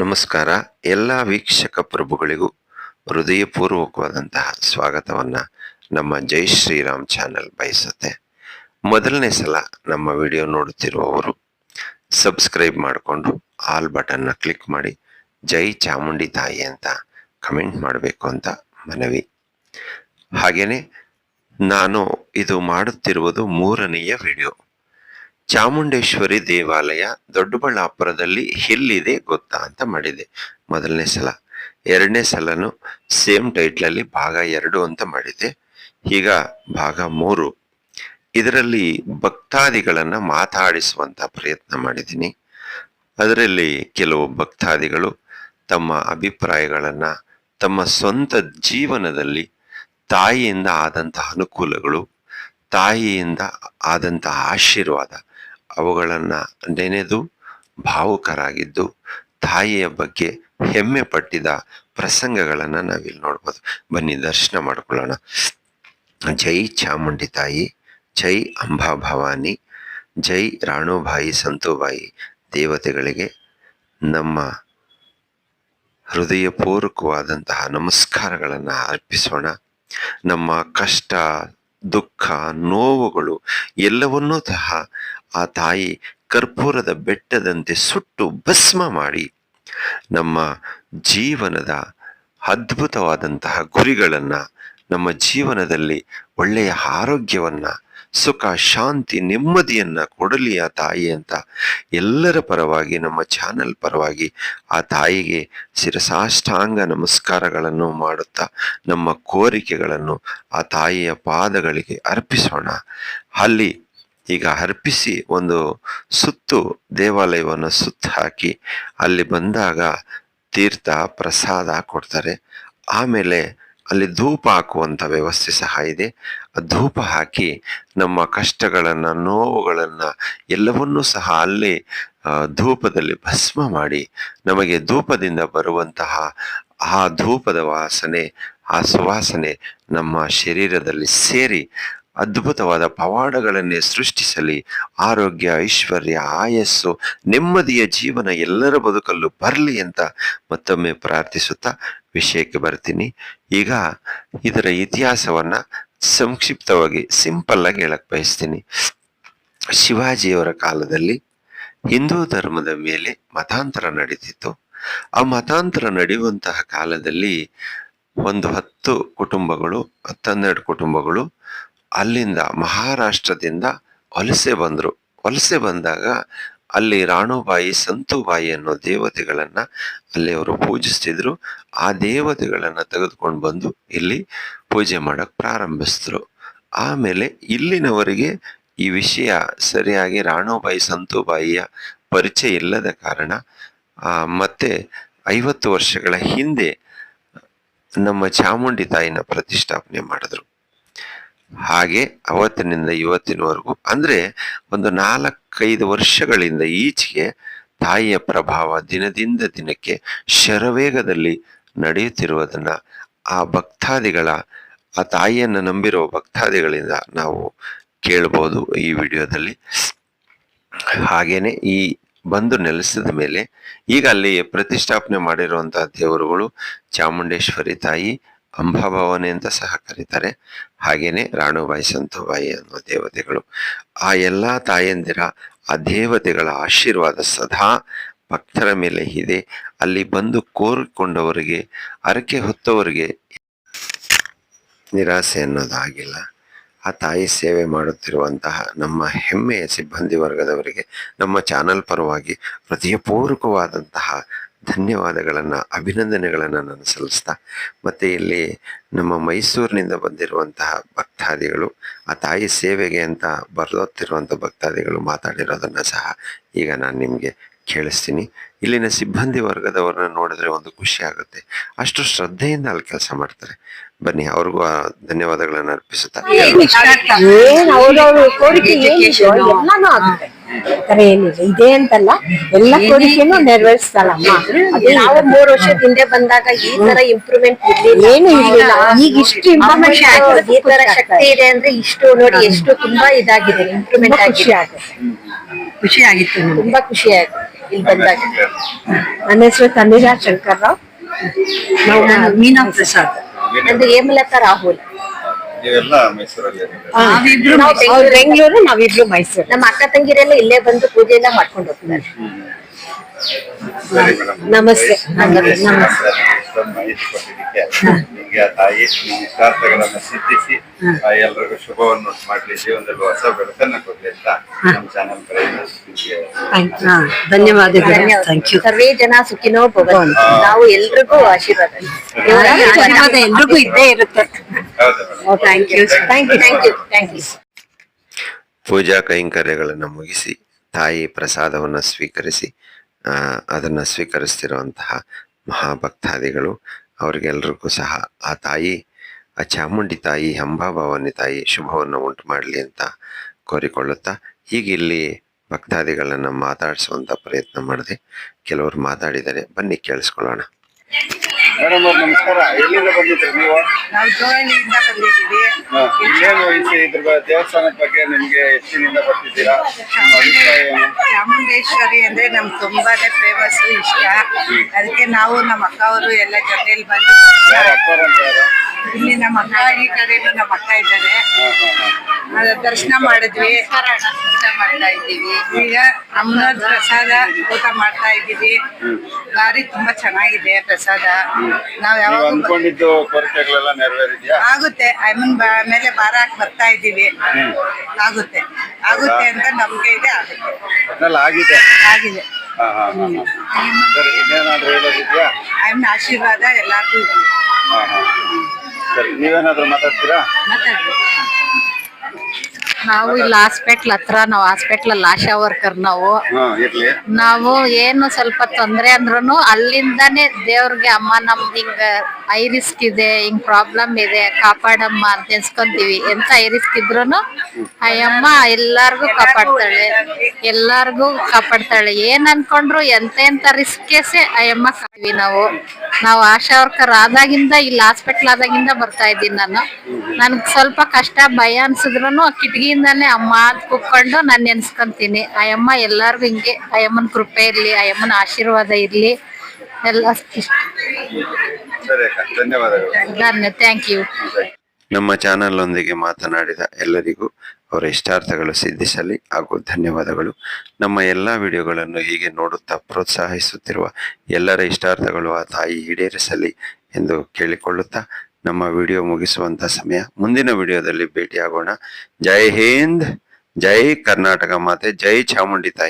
ನಮಸ್ಕಾರ. ಎಲ್ಲ ವೀಕ್ಷಕ ಪ್ರಭುಗಳಿಗೂ ಹೃದಯಪೂರ್ವಕವಾದಂತಹ ಸ್ವಾಗತವನ್ನ ನಮ್ಮ ಜೈ ಶ್ರೀರಾಮ್ ಚಾನೆಲ್ ಬಯಸುತ್ತೆ. ಮೊದಲನೇ ಸಲ ನಮ್ಮ ವಿಡಿಯೋ ನೋಡುತ್ತಿರುವವರು ಸಬ್ಸ್ಕ್ರೈಬ್ ಮಾಡಿಕೊಂಡು ಆಲ್ ಬಟನ್ನ ಕ್ಲಿಕ್ ಮಾಡಿ ಜೈ ಚಾಮುಂಡಿ ತಾಯಿ ಅಂತ ಕಮೆಂಟ್ ಮಾಡಬೇಕು ಅಂತ ಮನವಿ. ಹಾಗೇನೆ ನಾನು ಇದು ಮಾಡುತ್ತಿರುವುದು ಮೂರನೆಯ ವಿಡಿಯೋ. ಚಾಮುಂಡೇಶ್ವರಿ ದೇವಾಲಯ ದೊಡ್ಡಬಳ್ಳಾಪುರದಲ್ಲಿ ಎಲ್ಲಿದೆ ಗೊತ್ತಾ ಅಂತ ಮಾಡಿದೆ. ಮೊದಲನೇ ಸಲ. ಎರಡನೇ ಸಲನು ಸೇಮ್ ಟೈಟ್ಲಲ್ಲಿ ಭಾಗ ಎರಡು ಅಂತ ಮಾಡಿದೆ. ಈಗ ಭಾಗ ಮೂರು. ಇದರಲ್ಲಿ ಭಕ್ತಾದಿಗಳನ್ನು ಮಾತಾಡಿಸುವಂತ ಪ್ರಯತ್ನ ಮಾಡಿದ್ದೀನಿ. ಅದರಲ್ಲಿ ಕೆಲವು ಭಕ್ತಾದಿಗಳು ತಮ್ಮ ಅಭಿಪ್ರಾಯಗಳನ್ನು, ತಮ್ಮ ಸ್ವಂತ ಜೀವನದಲ್ಲಿ ತಾಯಿಯಿಂದ ಆದಂಥ ಅನುಕೂಲಗಳು, ತಾಯಿಯಿಂದ ಆದಂಥ ಆಶೀರ್ವಾದ ಅವುಗಳನ್ನ ನೆನೆದು ಭಾವುಕರಾಗಿದ್ದು ತಾಯಿಯ ಬಗ್ಗೆ ಹೆಮ್ಮೆ ಪಟ್ಟಿದ ಪ್ರಸಂಗಗಳನ್ನ ನಾವಿಲ್ಲಿ ನೋಡ್ಬೋದು. ಬನ್ನಿ ದರ್ಶನ ಮಾಡ್ಕೊಳ್ಳೋಣ. ಜೈ ಚಾಮುಂಡಿ ತಾಯಿ, ಜೈ ಅಂಬಾ ಭವಾನಿ, ಜೈ ರಾಣುಬಾಯಿ ಸಂತೋಬಾಯಿ ದೇವತೆಗಳಿಗೆ ನಮ್ಮ ಹೃದಯಪೂರ್ವಕವಾದಂತಹ ನಮಸ್ಕಾರಗಳನ್ನು ಅರ್ಪಿಸೋಣ. ನಮ್ಮ ಕಷ್ಟ, ದುಃಖ, ನೋವುಗಳು ಎಲ್ಲವನ್ನೂ ಸಹ ಆ ತಾಯಿ ಕರ್ಪೂರದ ಬೆಟ್ಟದಂತೆ ಸುಟ್ಟು ಭಸ್ಮ ಮಾಡಿ ನಮ್ಮ ಜೀವನದ ಅದ್ಭುತವಾದಂತಹ ಗುರಿಗಳನ್ನ, ನಮ್ಮ ಜೀವನದಲ್ಲಿ ಒಳ್ಳೆಯ ಆರೋಗ್ಯವನ್ನ, ಸುಖ, ಶಾಂತಿ, ನೆಮ್ಮದಿಯನ್ನ ಕೊಡಲಿ ಆ ತಾಯಿ ಅಂತ ಎಲ್ಲರ ಪರವಾಗಿ, ನಮ್ಮ ಚಾನೆಲ್ ಪರವಾಗಿ ಆ ತಾಯಿಗೆ ಶಿರಸಾಷ್ಟಾಂಗ ನಮಸ್ಕಾರಗಳನ್ನು ಮಾಡುತ್ತಾ ನಮ್ಮ ಕೋರಿಕೆಗಳನ್ನು ಆ ತಾಯಿಯ ಪಾದಗಳಿಗೆ ಅರ್ಪಿಸೋಣ. ಅಲ್ಲಿ ಈಗ ಅರ್ಪಿಸಿ ಒಂದು ಸುತ್ತು ದೇವಾಲಯವನ್ನು ಸುತ್ತ ಹಾಕಿ ಅಲ್ಲಿ ಬಂದಾಗ ತೀರ್ಥ ಪ್ರಸಾದ ಕೊಡ್ತಾರೆ. ಆಮೇಲೆ ಅಲ್ಲಿ ಧೂಪ ಹಾಕುವಂಥ ವ್ಯವಸ್ಥೆ ಸಹ ಇದೆ. ಧೂಪ ಹಾಕಿ ನಮ್ಮ ಕಷ್ಟಗಳನ್ನು, ನೋವುಗಳನ್ನು ಎಲ್ಲವನ್ನೂ ಸಹ ಅಲ್ಲಿ ಧೂಪದಲ್ಲಿ ಭಸ್ಮ ಮಾಡಿ ನಮಗೆ ಧೂಪದಿಂದ ಬರುವಂತಹ ಆ ಧೂಪದ ವಾಸನೆ, ಆ ಸುವಾಸನೆ ನಮ್ಮ ಶರೀರದಲ್ಲಿ ಸೇರಿ ಅದ್ಭುತವಾದ ಪವಾಡಗಳನ್ನೇ ಸೃಷ್ಟಿಸಲಿ, ಆರೋಗ್ಯ, ಐಶ್ವರ್ಯ, ಆಯಸ್ಸು, ನೆಮ್ಮದಿಯ ಜೀವನ ಎಲ್ಲರ ಬದುಕಲ್ಲೂ ಬರಲಿ ಅಂತ ಮತ್ತೊಮ್ಮೆ ಪ್ರಾರ್ಥಿಸುತ್ತಾ ವಿಷಯಕ್ಕೆ ಬರ್ತೀನಿ. ಈಗ ಇದರ ಇತಿಹಾಸವನ್ನ ಸಂಕ್ಷಿಪ್ತವಾಗಿ ಸಿಂಪಲ್ ಆಗಿ ಹೇಳಕ್ ಬಯಸ್ತೀನಿ. ಶಿವಾಜಿಯವರ ಕಾಲದಲ್ಲಿ ಹಿಂದೂ ಧರ್ಮದ ಮೇಲೆ ಮತಾಂತರ ನಡೀತಿತ್ತು. ಆ ಮತಾಂತರ ನಡೆಯುವಂತಹ ಕಾಲದಲ್ಲಿ ಒಂದು ಹತ್ತು ಕುಟುಂಬಗಳು ಹತ್ತನ್ನೆರಡು ಕುಟುಂಬಗಳು ಅಲ್ಲಿಂದ ಮಹಾರಾಷ್ಟ್ರದಿಂದ ವಲಸೆ ಬಂದರು. ವಲಸೆ ಬಂದಾಗ ಅಲ್ಲಿ ರಾಣುಬಾಯಿ, ಸಂತುಬಾಯಿ ಅನ್ನೋ ದೇವತೆಗಳನ್ನು ಅಲ್ಲಿ ಅವರು ಪೂಜಿಸ್ತಿದ್ರು. ಆ ದೇವತೆಗಳನ್ನು ತೆಗೆದುಕೊಂಡು ಬಂದು ಇಲ್ಲಿ ಪೂಜೆ ಮಾಡಕ್ ಪ್ರಾರಂಭಿಸಿದ್ರು. ಆಮೇಲೆ ಇಲ್ಲಿನವರಿಗೆ ಈ ವಿಷಯ ಸರಿಯಾಗಿ ರಾಣುಬಾಯಿ, ಸಂತುಬಾಯಿಯ ಪರಿಚಯ ಇಲ್ಲದ ಕಾರಣ ಮತ್ತೆ ಐವತ್ತು ವರ್ಷಗಳ ಹಿಂದೆ ನಮ್ಮ ಚಾಮುಂಡಿ ತಾಯಿನ ಪ್ರತಿಷ್ಠಾಪನೆ ಮಾಡಿದ್ರು. ಹಾಗೆ ಅವತ್ತಿನಿಂದ ಇವತ್ತಿನವರೆಗೂ. ಅಂದ್ರೆ ಒಂದು ನಾಲ್ಕೈದು ವರ್ಷಗಳಿಂದ ಈಚೆಗೆ ತಾಯಿಯ ಪ್ರಭಾವ ದಿನದಿಂದ ದಿನಕ್ಕೆ ಶರವೇಗದಲ್ಲಿ ನಡೆಯುತ್ತಿರುವುದನ್ನ ಆ ಭಕ್ತಾದಿಗಳ, ಆ ತಾಯಿಯನ್ನು ನಂಬಿರುವ ಭಕ್ತಾದಿಗಳಿಂದ ನಾವು ಕೇಳಬಹುದು ಈ ವಿಡಿಯೋದಲ್ಲಿ. ಹಾಗೇನೆ ಈ ಬಂದು ನೆಲೆಸಿದ ಮೇಲೆ ಈಗ ಅಲ್ಲಿ ಪ್ರತಿಷ್ಠಾಪನೆ ಮಾಡಿರುವಂತಹ ದೇವರುಗಳು ಚಾಮುಂಡೇಶ್ವರಿ ತಾಯಿ ಅಂಬಾಭವಾನಿ ಅಂತ ಸಹ ಕರೀತಾರೆ. ಹಾಗೆಯೇ ರಾಣುಬಾಯಿ ಸಂತುಬಾಯಿ ಅನ್ನುವ ದೇವತೆಗಳು. ಆ ಎಲ್ಲ ತಾಯಂದಿರ, ಆ ದೇವತೆಗಳ ಆಶೀರ್ವಾದ ಸದಾ ಭಕ್ತರ ಮೇಲೆ ಇದೆ. ಅಲ್ಲಿ ಬಂದು ಕೋರಿಕೊಂಡವರಿಗೆ ಅರಕೆ ಹೊತ್ತವರಿಗೆ ನಿರಾಸೆ ಅನ್ನೋದಾಗಿಲ್ಲ. ಆ ತಾಯಿ ಸೇವೆ ಮಾಡುತ್ತಿರುವಂತಹ ನಮ್ಮ ಹೆಮ್ಮೆಯ ಸಿಬ್ಬಂದಿ ವರ್ಗದವರಿಗೆ, ನಮ್ಮ ಚಾನಲ್ ಪರವಾಗಿ ಹೃದಯಪೂರ್ವಕವಾದಂತಹ ಧನ್ಯವಾದಗಳನ್ನು ಅಭಿನಂದನೆಗಳನ್ನು ನಾನು ಸಲ್ಲಿಸ್ತಾ ಮತ್ತು ಇಲ್ಲಿ ನಮ್ಮ ಮೈಸೂರಿನಿಂದ ಬಂದಿರುವಂತಹ ಭಕ್ತಾದಿಗಳು ಆ ತಾಯಿ ಸೇವೆಗೆ ಅಂತ ಬರೆದೋತ್ತಿರುವಂಥ ಭಕ್ತಾದಿಗಳು ಮಾತಾಡಿರೋದನ್ನು ಸಹ ಈಗ ನಾನು ನಿಮಗೆ ಕೇಳಿಸ್ತೀನಿ. ಇಲ್ಲಿನ ಸಿಬ್ಬಂದಿ ವರ್ಗದವರನ್ನ ನೋಡಿದ್ರೆ ಒಂದು ಖುಷಿ ಆಗುತ್ತೆ. ಅಷ್ಟು ಶ್ರದ್ಧೆಯಿಂದ ಅಲ್ಲಿ ಕೆಲಸ ಮಾಡ್ತಾರೆ. ಬನ್ನಿ ಅವ್ರಿಗೂ ಆ ಧನ್ಯವಾದಗಳನ್ನು ಅರ್ಪಿಸುತ್ತಾ. ಆತರ ಏನಿಲ್ಲ. ಇದೆ ಅಂತಲ್ಲ ಎಲ್ಲ ಕೋರಿಕೆನು ನೆರವೇರಿಸ್ತಾಳಮ್ಮ ಅದೇ ನಾವು ಮೂರ್ ವರ್ಷದ ಹಿಂದೆ ಬಂದಾಗ ಈ ತರ ಇಂಪ್ರೂವ್ಮೆಂಟ್ ಏನು ಇರ್ಲಿಲ್ಲ. ಈಗ ಇಷ್ಟು ಇಂಪ್ರೂವ್ಮೆಂಟ್ ಈ ತರ ಶಕ್ತಿ ಇದೆ ಅಂದ್ರೆ ಇಷ್ಟು ನೋಡಿ ಎಷ್ಟು ತುಂಬಾ ಇದಾಗಿದೆ ಇಂಪ್ರೂವ್ಮೆಂಟ್ ಖುಷಿ ಆಗುತ್ತೆ. ಖುಷಿ ಆಗಿತ್ತು ತುಂಬಾ ಖುಷಿ ಆಗುತ್ತೆ ಇಲ್ಲಿ ಬಂದಾಗ. ನನ್ನ ಹೆಸರು ತನ್ನಿರಾ ಶಂಕರ್ ರಾವ್. ಮೀನಾ ಪ್ರಸಾದ್. ನಂದು ಹೇಮಲತಾ ರಾಹುಲ್. ನೀವೆಲ್ಲ ಮೈಸೂರಲ್ಲಿ ನಾವಿಬ್ರು ಅವ್ರು ಬೆಂಗಳೂರು ನಾವಿಬ್ರು ಮೈಸೂರು. ನಮ್ಮ ಅಕ್ಕ ತಂಗಿರೆಲ್ಲ ಇಲ್ಲೇ ಬಂದು ಪೂಜೆ ಎಲ್ಲ ಮಾಡ್ಕೊಂಡು ಹೋಗ್ತಾರೆ. ನಮಸ್ತೆ. ನಮಸ್ತೆ. ನಿಮ್ಗೆ ಆ ತಾಯಿ ನಿಮ್ಮ ಸಿದ್ಧಿಸಿ ಆ ಎಲ್ರಿಗೂ ಶುಭವನ್ನು ಮಾಡ್ಲಿ. ಜೀವನದಲ್ಲಿ ಹೊಸ ಬೆಳಕನ್ನ ಕೊಡ್ಲಿ ಅಂತ ನಮ್ಮ ಚಾನೆಲ್ ಧನ್ಯವಾದಗಳು. ಥ್ಯಾಂಕ್ ಯು ಸರ್ವೇ ಜನ ಸುಖಿನೋ ಭವಂತು ನಾವು ಎಲ್ರಿಗೂ ಆಶೀರ್ವಾದ. ಎಲ್ರಿಗೂ ಇದ್ದೇ ಇರುತ್ತೆ. Thank you thank you thank you thank you ಪೂಜಾ ಕೈಂಕರ್ಯಗಳನ್ನು ಮುಗಿಸಿ. ತಾಯಿ ಪ್ರಸಾದವನ್ನು ಸ್ವೀಕರಿಸಿ ಅದನ್ನು ಸ್ವೀಕರಿಸ್ತಿರುವಂತಹ ಮಹಾಭಕ್ತಾದಿಗಳು ಅವರಿಗೆಲ್ಲರಿಗೂ ಸಹ ಆ ತಾಯಿ, ಆ ಚಾಮುಂಡಿ ತಾಯಿ ಅಂಬಾಭವಾನಿ ತಾಯಿ ಶುಭವನ್ನು ಉಂಟು ಮಾಡಲಿ ಅಂತ ಕೋರಿಕೊಳ್ಳುತ್ತಾ ಈಗ ಇಲ್ಲಿ ಭಕ್ತಾದಿಗಳನ್ನು ಮಾತಾಡಿಸುವಂಥ ಪ್ರಯತ್ನ ಮಾಡಿದೆ. ಕೆಲವರು ಮಾತಾಡಿದರೆ ಬನ್ನಿ ಕೇಳಿಸ್ಕೊಳ್ಳೋಣ. ಮೇಡಮ್ ಅವ್ರು ನಮಸ್ಕಾರ. ಎಲ್ಲಿಂದ ಬಂದಿದ್ರಿ ನೀವು? ನಾವು ಜೋಳಿಯಿಂದ ಬಂದಿದ್ದೀವಿ. ಹಾ, ಇನ್ನೇನು ಈ ಇದ್ರ ಬ- ದೇವಸ್ಥಾನದ ಬಗ್ಗೆ ನಿಮ್ಗೆ ಹೆಚ್ಚಿನಿಂದ ಬರ್ತಿದ್ದೀರಾ? ನಿಮ್ಮ ಅಭಿಪ್ರಾಯ ಏನು? ಚಾಮುಂಡೇಶ್ವರಿ ಅಂದ್ರೆ ನಮ್ಗೆ ತುಂಬಾನೇ ಫೇಮಸ್ ಇಷ್ಟ. ಅದಕ್ಕೆ ನಾವು ನಮ್ಮ ಅಕ್ಕ ಅವರು ಎಲ್ಲ ಜೊತೆಲಿ ಬಂದು ಯಾರು ಅಕ್ಬರ್ ಅಂತ ಯಾರು? ಇಲ್ಲಿ ನಮ್ಮ ಅಕ್ಕ ಈ ಕಡೆನೂ ನಮ್ಮ ಅಕ್ಕ ಇದ್ದಾರೆ. ದರ್ಶನ ಮಾಡಿದ್ವಿ. ಊಟ ಮಾಡ್ತಾ ಇದ್ದೀವಿ ಈಗ ಅಮ್ಮನ ಪ್ರಸಾದ ಊಟ ಮಾಡ್ತಾ ಇದ್ದೀವಿ. ಲಾರಿ ತುಂಬಾ ಚೆನ್ನಾಗಿದೆ ಪ್ರಸಾದ. ನಾವ್ ಯಾವಾಗ ಅನ್ಕೊಂಡಿದ್ದು ಕೋರಿಕೆಗಳೆಲ್ಲ ನೆರವೇರಿದ್ಯಾ? ಆಗುತ್ತೆ. ಅಮ್ಮನ್ ಮೀನ್ ಮೇಲೆ ಭಾರ ಹಾಕಿ ಬರ್ತಾ ಇದ್ದೀವಿ. ಆಗುತ್ತೆ. ಆಗುತ್ತೆ ಅಂತ ನಂಬಿಕೆ ಇದೆ ಆಗುತ್ತೆ. ಆಗಿದೆ. ಆಗಿದೆ. ಅಮ್ಮನ ಆಶೀರ್ವಾದ ಎಲ್ಲಾರ್ಗು ಇದೆ. ಸರಿ ನೀವೇನಾದ್ರೂ ಮಾತಾಡ್ತೀರಾ? ನಾವು ಇಲ್ಲಿ ಹಾಸ್ಪಿಟ್ಲ್ ಹತ್ರ ನಾವು ಹಾಸ್ಪಿಟ್ಲ್ ಆಶಾ ವರ್ಕರ್ ನಾವು. ಹಾ ಇರ್ಲಿ. ನಾವು ಏನು ಸ್ವಲ್ಪ ತೊಂದ್ರೆ ಅಂದ್ರೂ ಅಲ್ಲಿಂದಾನೇ ದೇವ್ರಿಗೆ ಅಮ್ಮ ನಮ್ದು ಹಿಂಗ ಐ ರಿಸ್ಕ್ ಇದೆ ಹಿಂಗ್ ಪ್ರಾಬ್ಲಮ್ ಇದೆ ಕಾಪಾಡಮ್ಮ ಅಂತ ಎನ್ಸ್ಕೊಂತೀವಿ. ಎಂತ ಐ ರಿಸ್ಕ್ ಇದ್ರೂನು ಅಯ್ಯಮ್ಮ ಎಲ್ಲಾರ್ಗು ಕಾಪಾಡ್ತಾಳೆ. ಎಲ್ಲಾರ್ಗು ಕಾಪಾಡ್ತಾಳೆ. ಏನ್ ಅನ್ಕೊಂಡ್ರು ಎಂತ ಎಂತ ರಿಸ್ಕ್ ಕೇಸೆ ಅಯ್ಯಮ್ಮ ಕಾಡ್ವಿ ನಾವು. ನಾವು ಆಶಾ ವರ್ಕರ್ ಆದಾಗಿಂದ ಇಲ್ಲಿ ಹಾಸ್ಪಿಟ್ಲ್ ಆದಾಗಿಂದ ಬರ್ತಾ ಇದ್ದೀನಿ ನಾನು. ನನ್ಗ್ ಸ್ವಲ್ಪ ಕಷ್ಟ ಭಯ ಅನ್ಸಿದ್ರು ಕಿಟಕಿಯಿಂದಾನೇ ಅಮ್ಮ ಅಂತ ಕೂತ್ಕೊಂಡು ನಾನು ನೆನ್ಸ್ಕೊಂತೀನಿ. ಆ ಅಮ್ಮ ಎಲ್ಲರಿಗೂ ಹಿಂಗೆ ಅಯ್ಯಮ್ಮನ ಕೃಪೆ ಇರ್ಲಿ ಅಮ್ಮನ ಆಶೀರ್ವಾದ ಇರ್ಲಿ. ಎಲ್ಲ ಇಷ್ಟ. ಸರಿ ಧನ್ಯವಾದಗಳು. ಧನ್ಯ ಥ್ಯಾಂಕ್ ಯು ನಮ್ಮ ಚಾನಲ್ ಒಂದಿಗೆ ಮಾತನಾಡಿದ ಎಲ್ಲರಿಗೂ ಅವರ ಇಷ್ಟಾರ್ಥಗಳು ಸಿದ್ಧಿಸಲಿ ಹಾಗೂ ಧನ್ಯವಾದಗಳು. ನಮ್ಮ ಎಲ್ಲ ವಿಡಿಯೋಗಳನ್ನು ಹೀಗೆ ನೋಡುತ್ತಾ ಪ್ರೋತ್ಸಾಹಿಸುತ್ತಿರುವ ಎಲ್ಲರ ಇಷ್ಟಾರ್ಥಗಳು ಆ ತಾಯಿ ಈಡೇರಿಸಲಿ ಎಂದು ಕೇಳಿಕೊಳ್ಳುತ್ತಾ ನಮ್ಮ ವಿಡಿಯೋ ಮುಗಿಸುವಂತ ಸಮಯ. ಮುಂದಿನ ವಿಡಿಯೋದಲ್ಲಿ ಭೇಟಿಯಾಗೋಣ. ಜೈ ಹಿಂದ್, ಜೈ ಕರ್ನಾಟಕ ಮಾತೆ, ಜೈ ಚಾಮುಂಡಿ ತಾಯಿ.